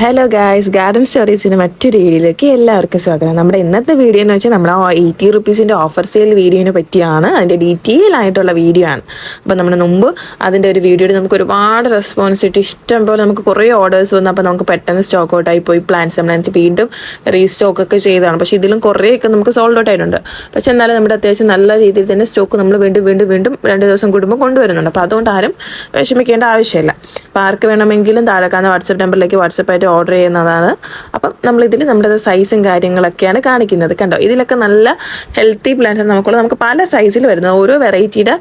Hello guys garden സ്റ്റോറീസിന് മറ്റൊരു വീഡിയോയിലേക്ക് എല്ലാവർക്കും സ്വാഗതം. നമ്മുടെ ഇന്നത്തെ വീഡിയോ എന്ന് വെച്ചാൽ നമ്മുടെ എയ്റ്റി റുപ്പീസിന്റെ ഓഫർ സെയിൽ വീഡിയോനെ പറ്റിയാണ്. അതിന്റെ ഡീറ്റെയിൽ ആയിട്ടുള്ള വീഡിയോ ആണ്. അപ്പോൾ നമ്മുടെ മുമ്പ് അതിന്റെ ഒരു വീഡിയോയിൽ നമുക്ക് ഒരുപാട് റെസ്പോൺസ് കിട്ടി. ഇഷ്ടം പോലെ നമുക്ക് കുറേ ഓർഡേഴ്സ് വന്നു. അപ്പോൾ നമുക്ക് പെട്ടെന്ന് സ്റ്റോക്ക് ഔട്ട് ആയി പോയി. പ്ലാൻസ് നമ്മൾ എന്നിട്ട് വീണ്ടും റീസ്റ്റോക്ക് ഒക്കെ ചെയ്തതാണ്. പക്ഷേ ഇതിലും കുറേയൊക്കെ നമുക്ക് സോൾഡ് ഔട്ട് ആയിട്ടുണ്ട്. പക്ഷേ എന്നാലും നമ്മുടെ അത്യാവശ്യം നല്ല രീതിയിൽ തന്നെ സ്റ്റോക്ക് നമ്മൾ വീണ്ടും വീണ്ടും വീണ്ടും രണ്ട് ദിവസം കൂടുമ്പോൾ കൊണ്ടുവരുന്നുണ്ട്. അപ്പോൾ അതുകൊണ്ട് ആരും വിഷമിക്കേണ്ട ആവശ്യമില്ല. അപ്പോൾ ആർക്ക് വേണമെങ്കിലും കാണുന്ന വാട്സപ്പ് നമ്പറിലേക്ക് വാട്സപ്പ് ആയിട്ട് ഓർഡർ ചെയ്യുന്നതാണ്. അപ്പം നമ്മളിതിൽ നമ്മുടെ സൈസും കാര്യങ്ങളൊക്കെയാണ് കാണിക്കുന്നത്. കണ്ടോ? ഇതിലൊക്കെ നല്ല ഹെൽത്തി പ്ലാന്റ്സ് നമുക്കുള്ള നമുക്ക് പല സൈസിൽ വരുന്നത്. ഓരോ വെറൈറ്റിയുടെ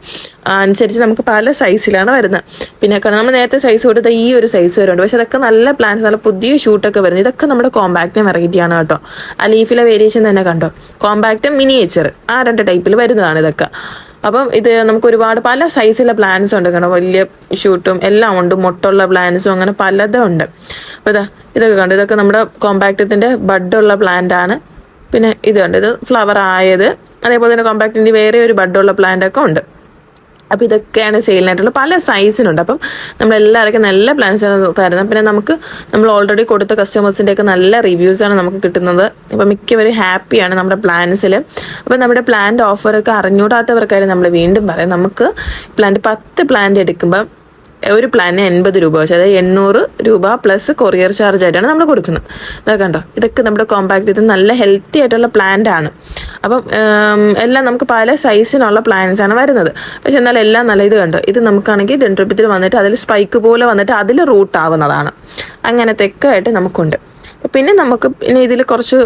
അനുസരിച്ച് നമുക്ക് പല സൈസിലാണ് വരുന്നത്. പിന്നെ നമ്മൾ നേരത്തെ സൈസ് കൊടുത്ത ഈ ഒരു സൈസ് വരുന്നുണ്ട്. പക്ഷെ അതൊക്കെ നല്ല പ്ലാന്റ്സ് നല്ല പുതിയ ഷൂട്ടൊക്കെ വരുന്നത്. ഇതൊക്കെ നമ്മുടെ കോമ്പാക്റ്റും വെറൈറ്റിയാണ് കേട്ടോ. ആ ലീഫിലെ വേരിയേഷൻ തന്നെ കണ്ടോ? കോമ്പാക്റ്റും മിനിയേച്ചർ ആ രണ്ട് ടൈപ്പിൽ വരുന്നതാണ് ഇതൊക്കെ. അപ്പം ഇത് നമുക്ക് ഒരുപാട് പല സൈസിലെ പ്ലാന്റ്സ് ഉണ്ട് കാരണം വലിയ ഷൂട്ടും എല്ലാം ഉണ്ട്. മുട്ടുള്ള പ്ലാന്റ്സും അങ്ങനെ പലതും ഉണ്ട്. അപ്പോൾ ഇതാ ഇതൊക്കെ കണ്ടു. ഇതൊക്കെ നമ്മുടെ കോമ്പാക്റ്റത്തിന്റെ ബഡുള്ള പ്ലാന്റ് ആണ്. പിന്നെ ഇത് കണ്ട്. ഇത് ഫ്ലവർ ആയത്. അതേപോലെ തന്നെ കോമ്പാക്റ്റിന്റെ വേറെ ഒരു ബഡുള്ള പ്ലാന്റ് ഒക്കെ ഉണ്ട്. അപ്പോൾ ഇതൊക്കെയാണ് സെയിലിനായിട്ടുള്ള പല സൈസിനുണ്ട്. അപ്പം നമ്മൾ എല്ലാവർക്കും നല്ല പ്ലാൻസ് ആണ് തരുന്നത്. പിന്നെ നമുക്ക് നമ്മൾ ഓൾറെഡി കൊടുത്ത കസ്റ്റമേഴ്സിന്റെ ഒക്കെ നല്ല റിവ്യൂസാണ് നമുക്ക് കിട്ടുന്നത്. അപ്പം മിക്കവരും ഹാപ്പിയാണ് നമ്മുടെ പ്ലാൻസിൽ അപ്പം നമ്മുടെ പ്ലാന്റ് ഓഫറൊക്കെ അറിഞ്ഞൂടാത്തവർക്കായാലും നമ്മൾ വീണ്ടും പറയാം. നമുക്ക് പ്ലാന്റ് പത്ത് പ്ലാന്റ് എടുക്കുമ്പം ഒരു പ്ലാനിന് എൺപത് രൂപ വെച്ച് അതായത് എണ്ണൂറ് രൂപ പ്ലസ് കൊറിയർ ചാർജ് ആയിട്ടാണ് നമ്മൾ കൊടുക്കുന്നത്. ഇതൊക്കെ കണ്ടോ? ഇതൊക്കെ നമ്മുടെ കോമ്പാക്ട് ഇത് നല്ല ഹെൽത്തി ആയിട്ടുള്ള പ്ലാന്റ് ആണ്. അപ്പം എല്ലാം നമുക്ക് പല സൈസിനുള്ള പ്ലാന്റ്സ് ആണ് വരുന്നത്. പക്ഷെ എന്നാൽ എല്ലാം നല്ല ഇത് കണ്ടോ? ഇത് നമുക്കാണെങ്കിൽ ഡെൻട്രോപ്പിത്തിൽ വന്നിട്ട് അതിൽ സ്പൈക്ക് പോലെ വന്നിട്ട് അതിൽ റൂട്ട് ആവുന്നതാണ്. അങ്ങനത്തെ ഒക്കെ ആയിട്ട് നമുക്കുണ്ട് പിന്നെ നമുക്ക് പിന്നെ ഇതിൽ കുറച്ച്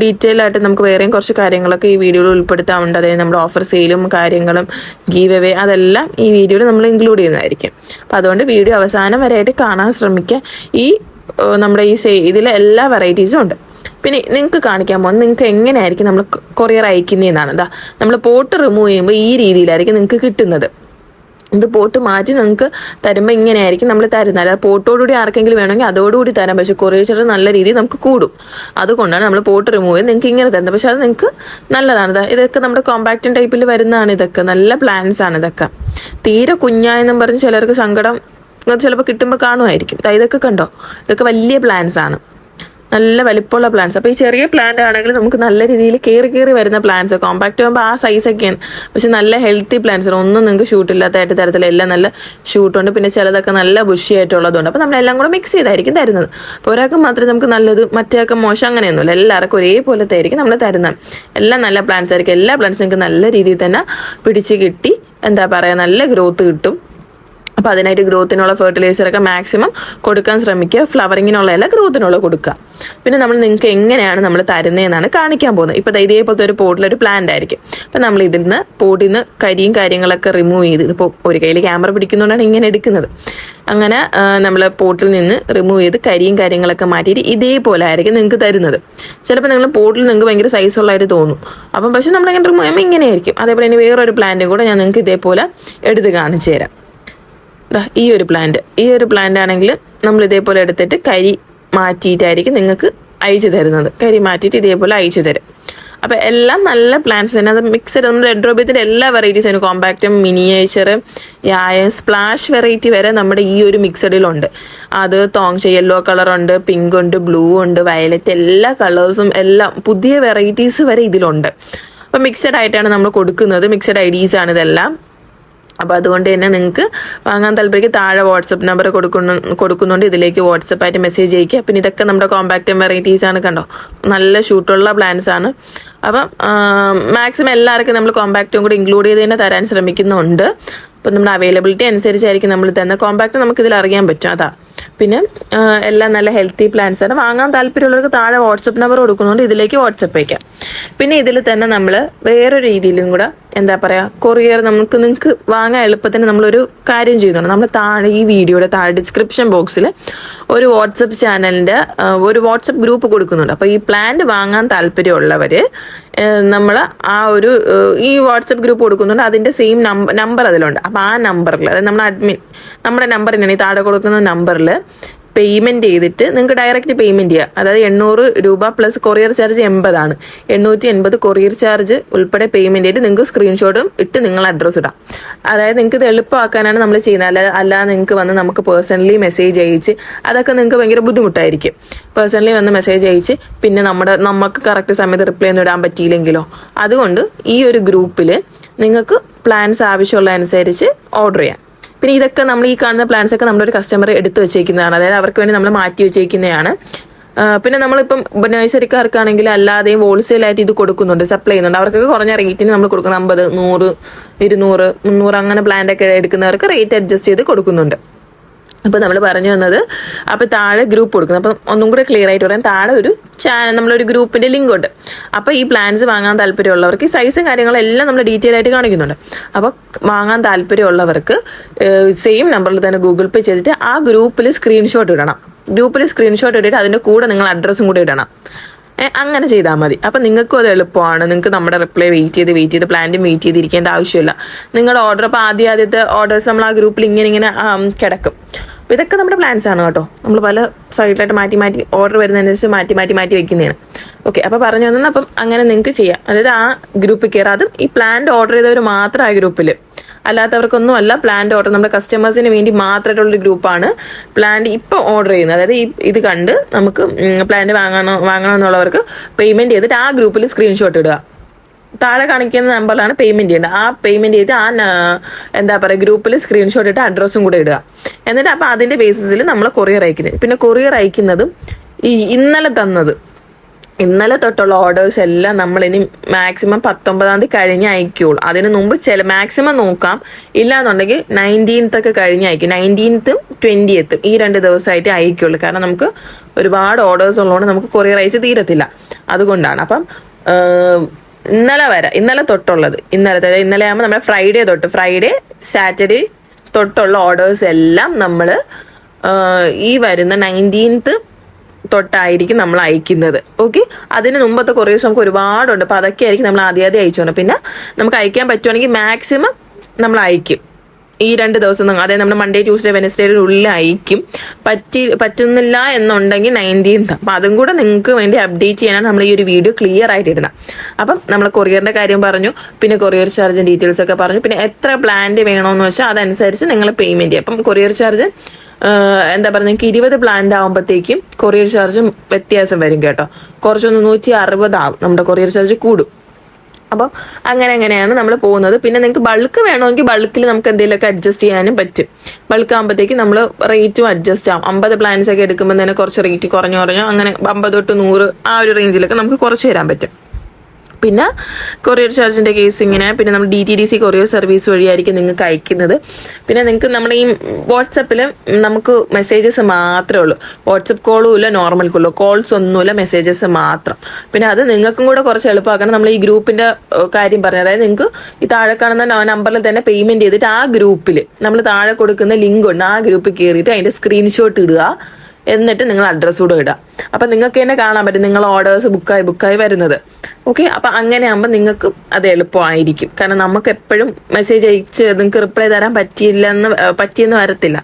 ഡീറ്റെയിൽ ആയിട്ട് നമുക്ക് വേറെയും കുറച്ച് കാര്യങ്ങളൊക്കെ ഈ വീഡിയോയിൽ ഉൾപ്പെടുത്താറുണ്ട്. അതായത് നമ്മുടെ ഓഫർ സെയിലും കാര്യങ്ങളും ഗീവ് അവേ അതെല്ലാം ഈ വീഡിയോയിൽ നമ്മൾ ഇൻക്ലൂഡ് ചെയ്യുന്നതായിരിക്കും. അപ്പം അതുകൊണ്ട് വീഡിയോ അവസാനം വരെയായിട്ട് കാണാൻ ശ്രമിക്കുക. ഈ നമ്മുടെ ഈ സെയിൽ ഇതിലെ എല്ലാ വെറൈറ്റീസും ഉണ്ട്. പിന്നെ നിങ്ങൾക്ക് കാണിക്കാൻ പോകുന്നത് നിങ്ങൾക്ക് എങ്ങനെയായിരിക്കും നമ്മൾ കൊറിയർ അയക്കുന്നതെന്നാണ് ഇതാ നമ്മൾ പോട്ട് റിമൂവ് ചെയ്യുമ്പോൾ ഈ രീതിയിലായിരിക്കും നിങ്ങൾക്ക് കിട്ടുന്നത്. ഇത് പോട്ട് മാറ്റി നിങ്ങൾക്ക് തരുമ്പോൾ ഇങ്ങനെയായിരിക്കും നമ്മൾ തരുന്നത്. അല്ലാതെ പോട്ടോടുകൂടി ആർക്കെങ്കിലും വേണമെങ്കിൽ അതോടുകൂടി തരാം. പക്ഷെ ചേട്ടൻ നല്ല രീതിയിൽ നമുക്ക് കൂടും. അതുകൊണ്ടാണ് നമ്മൾ പോട്ട് റിമൂവ് ചെയ്ത് നിങ്ങൾക്ക് ഇങ്ങനെ തരുന്നത്. പക്ഷെ അത് നിങ്ങൾക്ക് നല്ലതാണ്. ഇതൊക്കെ നമ്മുടെ കോമ്പാക്റ്റൻ ടൈപ്പിൽ വരുന്നതാണ് ഇതൊക്കെ. നല്ല പ്ലാൻസ് ആണ് ഇതൊക്കെ. തീരെ കുഞ്ഞായെന്നും പറഞ്ഞ് ചിലർക്ക് സങ്കടം ചിലപ്പോൾ കിട്ടുമ്പോൾ കാണുമായിരിക്കും. ഇതൊക്കെ കണ്ടോ? ഇതൊക്കെ വലിയ പ്ലാൻസ് ആണ്. നല്ല വലിപ്പമുള്ള പ്ലാന്റ്സ് അപ്പോൾ ഈ ചെറിയ പ്ലാന്റ് ആണെങ്കിൽ നമുക്ക് നല്ല രീതിയിൽ കയറി കയറി വരുന്ന പ്ലാന്റ്സ് കോമ്പാക്റ്റ് ആകുമ്പോൾ ആ സൈസൊക്കെയാണ് പക്ഷെ നല്ല ഹെൽത്തി പ്ലാന്റ്സ് ഒന്നും നിങ്ങൾക്ക് ഷൂട്ടില്ലാത്തതായിട്ട് തരത്തിലെല്ലാം നല്ല ഷൂട്ടുണ്ട് പിന്നെ ചിലതൊക്കെ നല്ല ബുഷി ആയിട്ടുള്ളതുണ്ട്. അപ്പോൾ നമ്മളെല്ലാം കൂടെ മിക്സ് ചെയ്തായിരിക്കും തരുന്നത്. അപ്പോൾ ഒരാൾക്ക് മാത്രമേ നമുക്ക് നല്ലത് മറ്റേക്ക് മോശം അങ്ങനെയൊന്നുമില്ല. എല്ലാവർക്കും ഒരേപോലത്തെ ആയിരിക്കും നമ്മൾ തരുന്നത്. എല്ലാം നല്ല പ്ലാന്റ്സ് ആയിരിക്കും. എല്ലാ പ്ലാന്റ്സും നിങ്ങൾക്ക് നല്ല രീതിയിൽ തന്നെ പിടിച്ച് കിട്ടി. എന്താ പറയുക നല്ല ഗ്രോത്ത് കിട്ടും. അപ്പോൾ അതിനായിട്ട് ഗ്രോത്തിനുള്ള ഫെർട്ടിലൈസറൊക്കെ മാക്സിമം കൊടുക്കാൻ ശ്രമിക്കുക. ഫ്ലവറിങ്ങിനുള്ള അല്ല ഗ്രോത്തിനുള്ള കൊടുക്കുക. പിന്നെ നമ്മൾ നിങ്ങൾക്ക് എങ്ങനെയാണ് നമ്മൾ തരുന്നതെന്നാണ് കാണിക്കാൻ പോകുന്നത്. ഇപ്പോൾ ഇതേപോലത്തെ ഒരു പോട്ടിലൊരു പ്ലാന്റ് ആയിരിക്കും. അപ്പോൾ നമ്മൾ ഇതിൽ നിന്ന് പോട്ടിൽ നിന്ന് കരിയും കാര്യങ്ങളൊക്കെ റിമൂവ് ചെയ്ത് ഇതിപ്പോൾ ഒരു കയ്യിൽ ക്യാമറ പിടിക്കുന്നതുകൊണ്ടാണ് ഇങ്ങനെ എടുക്കുന്നത്. അങ്ങനെ നമ്മൾ പോട്ടിൽ നിന്ന് റിമൂവ് ചെയ്ത് കരിയും കാര്യങ്ങളൊക്കെ മാറ്റിയിട്ട് ഇതേപോലെ ആയിരിക്കും നിങ്ങൾക്ക് തരുന്നത്. ചിലപ്പോൾ നിങ്ങൾ പോട്ടിൽ നിങ്ങൾക്ക് ഭയങ്കര സൈസ് ഉള്ളതായിട്ട് തോന്നും. അപ്പം പക്ഷേ നമ്മളിങ്ങനെ റിമൂവ് ചെയ്യുമ്പോൾ ഇങ്ങനെയായിരിക്കും. അതേപോലെ ഇനി വേറൊരു പ്ലാന്റും കൂടെ ഞാൻ നിങ്ങൾക്ക് ഇതേപോലെ എടുത്ത് കാണിച്ചു തരാം. ഈ ഒരു പ്ലാന്റ് ഈ ഒരു പ്ലാന്റ് ആണെങ്കിൽ നമ്മൾ ഇതേപോലെ എടുത്തിട്ട് കരി മാറ്റിയിട്ടായിരിക്കും നിങ്ങൾക്ക് അയച്ചു തരുന്നത്. കരി മാറ്റിയിട്ട് ഇതേപോലെ അയച്ചു തരും. അപ്പോൾ എല്ലാം നല്ല പ്ലാന്റ്സ് തന്നെ. അത് മിക്സഡ് നമ്മുടെ എൻഡ്രോബിയത്തിന്റെ എല്ലാ വെറൈറ്റീസ് ആണ്. കോമ്പാക്റ്റും മിനിയേച്ചർ യായം സ്പ്ലാഷ് വെറൈറ്റി വരെ നമ്മുടെ ഈ ഒരു മിക്സഡിലുണ്ട് അത് തോങ്ഷ യെല്ലോ കളറുണ്ട് പിങ്ക് ഉണ്ട് ബ്ലൂ ഉണ്ട് വയലറ്റ് എല്ലാ കളേഴ്സും എല്ലാം പുതിയ വെറൈറ്റീസ് വരെ ഇതിലുണ്ട്. അപ്പോൾ മിക്സഡ് ആയിട്ടാണ് നമ്മൾ കൊടുക്കുന്നത്. മിക്സഡ് ഐഡീസ് ആണ് ഇതെല്ലാം. അപ്പോൾ അതുകൊണ്ട് തന്നെ നിങ്ങൾക്ക് വാങ്ങാൻ താല്പര്യം താഴെ വാട്സപ്പ് നമ്പർ കൊടുക്കുന്നു കൊടുക്കുന്നുണ്ട്. ഇതിലേക്ക് വാട്സപ്പായിട്ട് മെസ്സേജ് അയക്കുക പിന്നെ ഇതൊക്കെ നമ്മുടെ കോമ്പാക്റ്റും വെറൈറ്റീസ് ആണ് കണ്ടോ? നല്ല ഷൂട്ടുള്ള പ്ലാൻസ് ആണ്. അപ്പം മാക്സിമം എല്ലാവർക്കും നമ്മൾ കോമ്പാക്റ്റും കൂടി ഇൻക്ലൂഡ് ചെയ്ത് തന്നെ തരാൻ ശ്രമിക്കുന്നുണ്ട്. അപ്പം നമ്മുടെ അവൈലബിലിറ്റി അനുസരിച്ചായിരിക്കും നമ്മൾ തന്ന കോമ്പാക്റ്റ് നമുക്ക് ഇതിൽ അറിയാൻ പറ്റും. അതാ. പിന്നെ എല്ലാം നല്ല ഹെൽത്തി പ്ലാൻസ് ആണ്. വാങ്ങാൻ താല്പര്യമുള്ളവർക്ക് താഴെ വാട്സപ്പ് നമ്പർ കൊടുക്കുന്നുണ്ട്. ഇതിലേക്ക് വാട്സപ്പ് അയക്കാം പിന്നെ ഇതിൽ തന്നെ നമ്മൾ വേറൊരു രീതിയിലും കൂടെ എന്താ പറയുക കൊറിയർ നമുക്ക് നിങ്ങൾക്ക് വാങ്ങാൻ എളുപ്പത്തിന് നമ്മളൊരു കാര്യം ചെയ്യുന്നുണ്ട് നമ്മൾ താഴെ ഈ വീഡിയോയുടെ താഴെ ഡിസ്ക്രിപ്ഷൻ ബോക്സിൽ ഒരു വാട്സപ്പ് ചാനലിന്റെ ഒരു വാട്സപ്പ് ഗ്രൂപ്പ് കൊടുക്കുന്നുണ്ട്. അപ്പോൾ ഈ പ്ലാന്റ് വാങ്ങാൻ താല്പര്യമുള്ളവർ നമ്മൾ ആ ഒരു ഈ വാട്സപ്പ് ഗ്രൂപ്പ് കൊടുക്കുന്നുണ്ട്. അതിന്റെ സെയിം നമ്പർ അതിലുണ്ട്. അപ്പോൾ ആ നമ്പറിൽ അതായത് നമ്മുടെ അഡ്മിൻ നമ്മുടെ നമ്പറിനാണ് ഈ താഴെ കൊടുക്കുന്ന നമ്പറിൽ പേയ്മെന്റ് ചെയ്തിട്ട് നിങ്ങൾക്ക് ഡയറക്റ്റ് പേയ്മെന്റ് ചെയ്യാം. അതായത് എണ്ണൂറ് രൂപ പ്ലസ് കൊറിയർ ചാർജ് എൺപതാണ്. എണ്ണൂറ്റി എൺപത് കൊറിയർ ചാർജ് ഉൾപ്പെടെ പേയ്മെന്റ് ചെയ്തിട്ട് നിങ്ങൾക്ക് സ്ക്രീൻഷോട്ടും ഇട്ട് നിങ്ങൾ അഡ്രസ്സ് ഇടാം. അതായത് നിങ്ങൾക്ക് ഇത് എളുപ്പമാക്കാനാണ് നമ്മൾ ചെയ്യുന്നത്. അല്ല അല്ലാതെ നിങ്ങൾക്ക് വന്ന് നമുക്ക് പേഴ്സണലി മെസ്സേജ് അയച്ച് അതൊക്കെ നിങ്ങൾക്ക് ഭയങ്കര ബുദ്ധിമുട്ടായിരിക്കും. പേഴ്സണലി വന്ന് മെസ്സേജ് അയച്ച് പിന്നെ നമ്മുടെ നമുക്ക് കറക്റ്റ് സമയത്ത് റിപ്ലൈ ഒന്നും ഇടാൻ പറ്റിയില്ലെങ്കിലോ? അതുകൊണ്ട് ഈ ഒരു ഗ്രൂപ്പിൽ നിങ്ങൾക്ക് പ്ലാൻസ് ആവശ്യമുള്ള അനുസരിച്ച് ഓർഡർ ചെയ്യാം. പിന്നെ ഇതൊക്കെ നമ്മൾ ഈ കാണുന്ന പ്ലാൻസ് ഒക്കെ നമ്മളൊരു കസ്റ്റമർ എടുത്തു വെച്ചേക്കുന്നതാണ്. അതായത് അവർക്ക് വേണ്ടി നമ്മൾ മാറ്റി വെച്ചേക്കുന്നതാണ്. പിന്നെ നമ്മളിപ്പം നഴ്സറിക്കാർക്കാണെങ്കിൽ അല്ലാതെയും ഹോൾസെയിലായിട്ട് ഇത് കൊടുക്കുന്നുണ്ട് സപ്ലൈ ചെയ്യുന്നുണ്ട്. അവർക്കൊക്കെ കുറഞ്ഞ റേറ്റിന് നമ്മൾ കൊടുക്കുന്ന അമ്പത് നൂറ് ഇരുന്നൂറ് മുന്നൂറ് അങ്ങനെ പ്ലാന്റ് ഒക്കെ എടുക്കുന്നവർക്ക് റേറ്റ് അഡ്ജസ്റ്റ് ചെയ്ത് കൊടുക്കുന്നുണ്ട്. അപ്പോൾ നമ്മൾ പറഞ്ഞു വന്നത് അപ്പോൾ താഴെ ഗ്രൂപ്പ് കൊടുക്കുന്നു. അപ്പം ഒന്നും കൂടെ ക്ലിയർ ആയിട്ട് പറയാം. താഴെ ഒരു ചാനൽ നമ്മളൊരു ഗ്രൂപ്പിന്റെ ലിങ്ക് ഉണ്ട്. അപ്പോൾ ഈ പ്ലാൻസ് വാങ്ങാൻ താല്പര്യമുള്ളവർക്ക് ഈ സൈസും കാര്യങ്ങളെല്ലാം നമ്മൾ ഡീറ്റെയിൽ ആയിട്ട് കാണിക്കുന്നുണ്ട്. അപ്പോൾ വാങ്ങാൻ താല്പര്യമുള്ളവർക്ക് സെയിം നമ്പറിൽ തന്നെ ഗൂഗിൾ പേ ചെയ്തിട്ട് ആ ഗ്രൂപ്പിൽ സ്ക്രീൻഷോട്ട് ഇടണം. ഗ്രൂപ്പിൽ സ്ക്രീൻഷോട്ട് ഇട്ടിട്ട് അതിന്റെ കൂടെ നിങ്ങൾ അഡ്രസ്സും കൂടി ഇടണം. അങ്ങനെ ചെയ്താൽ മതി. അപ്പം നിങ്ങൾക്കും അത് എളുപ്പമാണ്. നിങ്ങൾക്ക് നമ്മുടെ റിപ്ലൈ വെയിറ്റ് ചെയ്ത് വെയിറ്റ് ചെയ്ത് പ്ലാന്റും വെയിറ്റ് ചെയ്തിരിക്കേണ്ട ആവശ്യമില്ല. നിങ്ങളുടെ ഓർഡർ അപ്പോൾ ആദ്യ ആദ്യത്തെ ഓർഡേഴ്സ് നമ്മൾ ആ ഗ്രൂപ്പിൽ ഇങ്ങനെ ഇങ്ങനെ കിടക്കും. അപ്പോൾ ഇതൊക്കെ നമ്മുടെ പ്ലാൻസ് ആണ് കേട്ടോ. നമ്മൾ പല സൈഡിലായിട്ട് മാറ്റി മാറ്റി ഓർഡർ വരുന്നതനുസരിച്ച് മാറ്റി മാറ്റി മാറ്റി വെക്കുന്നതാണ്. ഓക്കെ അപ്പോൾ പറഞ്ഞു തന്നെ അപ്പം അങ്ങനെ നിങ്ങൾക്ക് ചെയ്യാം. അതായത് ആ ഗ്രൂപ്പിൽ കയറാം അതും ഈ പ്ലാന്റ് ഓർഡർ ചെയ്തവർ മാത്രം ആ ഗ്രൂപ്പിൽ അല്ലാത്തവർക്കൊന്നും അല്ല പ്ലാന്റ് ഓർഡർ നമ്മുടെ കസ്റ്റമേഴ്സിന് വേണ്ടി മാത്രമായിട്ടുള്ളൊരു ഗ്രൂപ്പാണ് പ്ലാന്റ് ഇപ്പോൾ ഓർഡർ ചെയ്യുന്നത്. അതായത് ഈ ഇത് കണ്ട് നമുക്ക് പ്ലാന്റ് വാങ്ങണം എന്നുള്ളവർക്ക് പേയ്മെന്റ് ചെയ്തിട്ട് ആ ഗ്രൂപ്പിൽ സ്ക്രീൻഷോട്ട് ഇടുക. താഴെ കാണിക്കുന്ന നമ്പറിലാണ് പേയ്മെന്റ് ചെയ്യേണ്ടത്. ആ പേയ്മെന്റ് ചെയ്ത് ആ എന്താ പറയുക ഗ്രൂപ്പിൽ സ്ക്രീൻഷോട്ട് ഇട്ട് അഡ്രസ്സും കൂടെ ഇടുക. എന്നിട്ട് അപ്പോൾ അതിന്റെ ബേസിസിൽ നമ്മൾ കൊറിയർ അയക്കുന്നത്. പിന്നെ കൊറിയർ അയക്കുന്നതും ഈ ഇന്നലെ തന്നത് ഇന്നലെ തൊട്ടുള്ള ഓർഡേഴ്സ് എല്ലാം നമ്മൾ ഇനി മാക്സിമം പത്തൊമ്പതാം തീയതി കഴിഞ്ഞ് അയക്കുള്ളൂ. അതിന് മുമ്പ് ചില മാക്സിമം നോക്കാം. ഇല്ലാന്നുണ്ടെങ്കിൽ നയന്റീൻത്ത് ഒക്കെ കഴിഞ്ഞ് അയക്കും. നയന്റീൻത്തും ട്വന്റിയത്തും ഈ രണ്ട് ദിവസമായിട്ട് അയക്കുള്ളൂ. കാരണം നമുക്ക് ഒരുപാട് ഓർഡേഴ്സ് ഉള്ളതുകൊണ്ട് നമുക്ക് കൊറിയർ അയച്ച് തീരത്തില്ല. അതുകൊണ്ടാണ്. അപ്പം ഇന്നലെ വരെ ഇന്നലെ തൊട്ടുള്ളത് ഇന്നലെ തരാം ഇന്നലെ ആകുമ്പോൾ നമ്മുടെ ഫ്രൈഡേ തൊട്ട് ഫ്രൈഡേ സാറ്റർഡേ തൊട്ടുള്ള ഓർഡേഴ്സ് എല്ലാം നമ്മൾ ഈ വരുന്ന നയന്റീൻത്ത് തൊട്ടായിരിക്കും നമ്മൾ അയക്കുന്നത്. ഓക്കെ അതിന് മുമ്പത്തെ കുറേ നമുക്ക് ഒരുപാടുണ്ട്. അപ്പോൾ അതൊക്കെ ആയിരിക്കും നമ്മൾ ആദ്യം ആദ്യം അയച്ചുകൊണ്ട് പിന്നെ നമുക്ക് അയക്കാൻ പറ്റുവാണെങ്കിൽ മാക്സിമം നമ്മൾ അയക്കും. ഈ രണ്ട് ദിവസം അതായത് നമ്മുടെ മൺഡേ ട്യൂസ്ഡേ വെനസ്ഡേയുടെ ഉള്ളിലായിരിക്കും. പറ്റി പറ്റുന്നില്ല എന്നുണ്ടെങ്കിൽ നയന്റീൻത്ത് അപ്പം അതും കൂടെ നിങ്ങൾക്ക് വേണ്ടി അപ്ഡേറ്റ് ചെയ്യാനാണ് നമ്മൾ ഈ ഒരു വീഡിയോ ക്ലിയർ ആയിട്ട് ഇടുന്നത് അപ്പം നമ്മൾ കൊറിയറിന്റെ കാര്യം പറഞ്ഞു പിന്നെ കൊറിയർ ചാർജ് ഡീറ്റെയിൽസ് ഒക്കെ പറഞ്ഞു പിന്നെ എത്ര പ്ലാന്റ് വേണമെന്ന് വെച്ചാൽ അതനുസരിച്ച് നിങ്ങൾ പേയ്മെന്റ് ചെയ്യും. അപ്പം കൊറിയർ ചാർജ് എന്താ പറയുക നിങ്ങൾക്ക് ഇരുപത് പ്ലാന്റ് ആകുമ്പോഴത്തേക്കും കൊറിയർ ചാർജും വ്യത്യാസം വരും കേട്ടോ. കുറച്ചൊന്ന് നൂറ്റി അറുപതാവും. നമ്മുടെ കൊറിയർ ചാർജ് കൂടും. അപ്പം അങ്ങനെ അങ്ങനെയാണ് നമ്മൾ പോകുന്നത്? പിന്നെ നിങ്ങൾക്ക് ബൾക്ക് വേണമെങ്കിൽ ബൾക്കിൽ നമുക്ക് എന്തെങ്കിലുമൊക്കെ അഡ്ജസ്റ്റ് ചെയ്യാനും പറ്റും. ബൾക്ക് ആകുമ്പോഴത്തേക്ക് നമ്മൾ റേറ്റും അഡ്ജസ്റ്റ് ആവും. അമ്പത് പ്ലാൻസ് ഒക്കെ എടുക്കുമ്പോൾ തന്നെ കുറച്ച് റേറ്റ് കുറഞ്ഞു കുറഞ്ഞു അങ്ങനെ അമ്പത് തൊട്ട് നൂറ് ആ ഒരു റേഞ്ചിലൊക്കെ നമുക്ക് കുറച്ച് തരാൻ പറ്റും. പിന്നെ കൊറിയർ ചാർജിന്റെ കേസ് ഇങ്ങനെ പിന്നെ നമ്മൾ D T D C courier service വഴിയായിരിക്കും നിങ്ങൾക്ക് അയക്കുന്നത്. പിന്നെ നിങ്ങൾക്ക് നമ്മുടെ ഈ വാട്സപ്പിൽ നമുക്ക് മെസ്സേജസ് മാത്രമേ ഉള്ളൂ. വാട്സപ്പ് കോളും ഇല്ല നോർമൽ കോളും കോൾസ് ഒന്നുമില്ല മെസ്സേജസ് മാത്രം. പിന്നെ അത് നിങ്ങൾക്കും കൂടെ കുറച്ച് എളുപ്പമാക്കണം. നമ്മൾ ഈ ഗ്രൂപ്പിന്റെ കാര്യം പറഞ്ഞു അതായത് നിങ്ങൾക്ക് ഈ താഴെ കാണുന്ന നമ്പറിൽ തന്നെ പേയ്മെന്റ് ചെയ്തിട്ട് ആ ഗ്രൂപ്പിൽ നമ്മൾ താഴെ കൊടുക്കുന്ന ലിങ്ക് ഉണ്ട്. ആ ഗ്രൂപ്പിൽ കയറിയിട്ട് അതിന്റെ സ്ക്രീൻഷോട്ട് ഇടുക. എന്നിട്ട് നിങ്ങൾ അഡ്രസ്സ് കൂടെ ഇടുക. അപ്പം നിങ്ങൾക്ക് തന്നെ കാണാൻ പറ്റും നിങ്ങൾ ഓർഡേഴ്സ് ബുക്കായി ബുക്കായി വരുന്നത്. ഓക്കെ അപ്പം അങ്ങനെ ആകുമ്പോൾ നിങ്ങൾക്കും അത് എളുപ്പമായിരിക്കും. കാരണം നമുക്ക് എപ്പോഴും മെസ്സേജ് അയച്ച് നിങ്ങൾക്ക് റിപ്ലൈ തരാൻ പറ്റിയില്ലെന്ന് എന്ന് പറ്റിയെന്ന് വരത്തില്ല.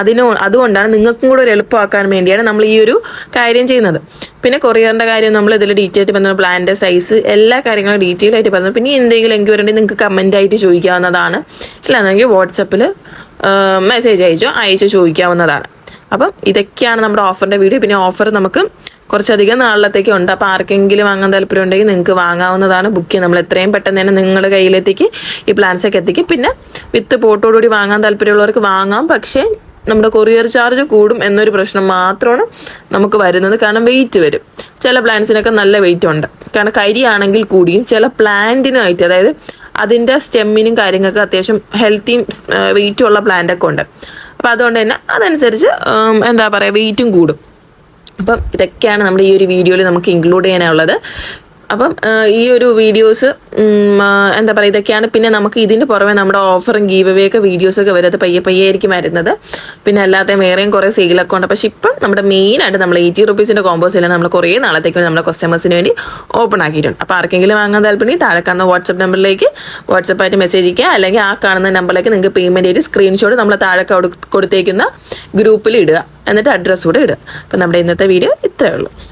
അതിനോ അതുകൊണ്ടാണ് നിങ്ങൾക്കും കൂടെ ഒരു എളുപ്പമാക്കാൻ വേണ്ടിയാണ് നമ്മൾ ഈ ഒരു കാര്യം ചെയ്യുന്നത്. പിന്നെ കൊറിയറിന്റെ കാര്യം നമ്മൾ ഇതിൽ ഡീറ്റെയിൽ ആയിട്ട് പറഞ്ഞ പ്ലാന്റെ സൈസ് എല്ലാ കാര്യങ്ങളും ഡീറ്റെയിൽ ആയിട്ട് പറഞ്ഞു പിന്നെ എന്തെങ്കിലും എങ്കിൽ ഉണ്ടെങ്കിൽ നിങ്ങൾക്ക് കമന്റ് ആയിട്ട് ചോദിക്കാവുന്നതാണ്. ഇല്ലാന്നെങ്കിൽ വാട്സപ്പിൽ മെസ്സേജ് അയച്ചോ അയച്ചോ ചോദിക്കാവുന്നതാണ്. അപ്പം ഇതൊക്കെയാണ് നമ്മുടെ ഓഫറിന്റെ വീഡിയോ. പിന്നെ ഓഫർ നമുക്ക് കുറച്ചധികം നാളിലത്തേക്ക് ഉണ്ട്. അപ്പോൾ ആർക്കെങ്കിലും വാങ്ങാൻ താല്പര്യം ഉണ്ടെങ്കിൽ നിങ്ങൾക്ക് വാങ്ങാവുന്നതാണ് ബുക്ക് നമ്മൾ എത്രയും പെട്ടെന്ന് തന്നെ നിങ്ങളുടെ കയ്യിലെത്തിക്ക് ഈ പ്ലാൻസൊക്കെ എത്തിക്കും. പിന്നെ വിത്ത് പോട്ടോടുകൂടി വാങ്ങാൻ താല്പര്യമുള്ളവർക്ക് വാങ്ങാം. പക്ഷേ നമ്മുടെ കൊറിയർ ചാർജ് കൂടും എന്നൊരു പ്രശ്നം മാത്രമാണ് നമുക്ക് വരുന്നത്. കാരണം വെയിറ്റ് വരും. ചില പ്ലാന്റ്സിനൊക്കെ നല്ല വെയിറ്റ് ഉണ്ട്. കാരണം കരിയാണെങ്കിൽ കൂടിയും ചില പ്ലാന്റിനായിട്ട് അതായത് അതിന്റെ സ്റ്റെമ്മിനും കാര്യങ്ങൾക്ക് അത്യാവശ്യം ഹെൽത്തിയും വെയിറ്റും ഉള്ള പ്ലാന്റ് ഒക്കെ ഉണ്ട്. അപ്പം അതുകൊണ്ട് തന്നെ അതനുസരിച്ച് എന്താ പറയുക വെയിറ്റും കൂടും. അപ്പം ഇതൊക്കെയാണ് നമ്മുടെ ഈ ഒരു വീഡിയോയിൽ നമുക്ക് ഇൻക്ലൂഡ് ചെയ്യാനുള്ളത്. അപ്പം ഈ ഒരു വീഡിയോസ് എന്താ പറയുക ഇതൊക്കെയാണ് പിന്നെ നമുക്ക് ഇതിന് പുറമെ നമ്മുടെ ഓഫറും ഗീവ് അവേ ഒക്കെ വീഡിയോസൊക്കെ വരുന്നത് പയ്യെ പയ്യെ ആയിരിക്കും വരുന്നത്. പിന്നെ അല്ലാതെ വേറെയും കുറേ സെയിലൊക്കെ ഉണ്ട്. പക്ഷെ ഇപ്പം നമ്മുടെ മെയിനായിട്ട് നമ്മൾ എയ്റ്റി റുപ്പീസിന്റെ കോമ്പോസിലാണ് നമ്മൾ കുറേ നാളത്തേക്ക് നമ്മുടെ കസ്റ്റമേഴ്സിന് വേണ്ടി ഓപ്പൺ ആക്കിയിട്ടുണ്ട്. അപ്പോൾ ആർക്കെങ്കിലും വാങ്ങാൻ താല്പര്യം താഴെ കാണുന്ന വാട്സപ്പ് നമ്പറിലേക്ക് വാട്സപ്പായിട്ട് മെസ്സേജ് ചെയ്യുക അല്ലെങ്കിൽ ആ കാണുന്ന നമ്പറിലേക്ക് നിങ്ങൾക്ക് പേയ്മെന്റ് ചെയ്ത് സ്ക്രീൻഷോട്ട് നമ്മൾ താഴെ കൊടു- കൊടുത്തേക്കുന്ന ഗ്രൂപ്പിൽ ഇടുക. എന്നിട്ട് അഡ്രസ്സ് കൂടെ ഇടുക. അപ്പം നമ്മുടെ ഇന്നത്തെ വീഡിയോ ഇത്രയേ ഉള്ളൂ.